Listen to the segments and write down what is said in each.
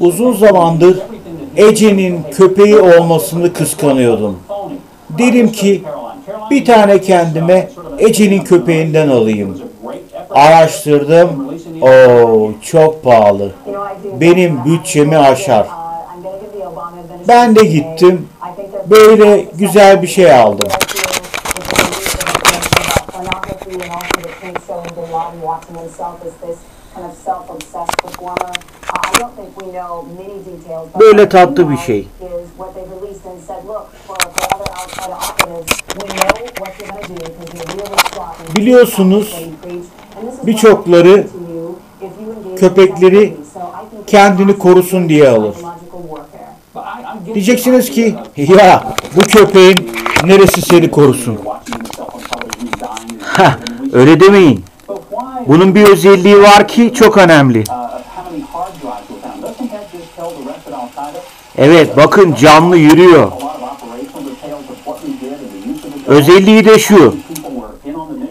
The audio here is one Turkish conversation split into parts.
Uzun zamandır Ece'nin köpeği olmasını kıskanıyordum. Dedim ki bir tane kendime Ece'nin köpeğinden alayım. Araştırdım. Oo çok pahalı. Benim bütçemi aşar. Ben de gittim. Böyle güzel bir şey aldım. Böyle tatlı bir şey. Biliyorsunuz birçokları köpekleri kendini korusun diye alır. Diyeceksiniz ki ya bu köpeğin neresi seni korusun? Heh, öyle demeyin. Bunun bir özelliği var ki çok önemli. Evet bakın canlı yürüyor. Özelliği de şu.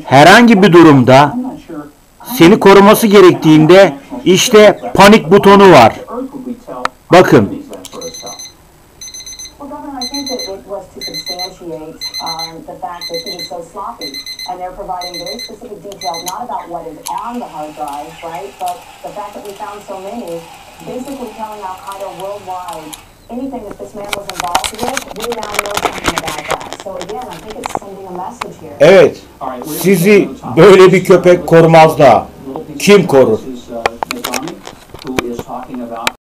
Herhangi bir durumda seni koruması gerektiğinde işte panik butonu var. Bakın. Well, Governor, I think that it was to substantiate um, the fact that he was so sloppy, and they're providing very specific details, not about what is on the hard drive, right, but the fact that we found so many, basically telling Al Qaeda worldwide anything that this man was involved with, we now know something about that. So again, I think it's sending a message here. Evet, sizi böyle bir köpek korumaz da kim korur?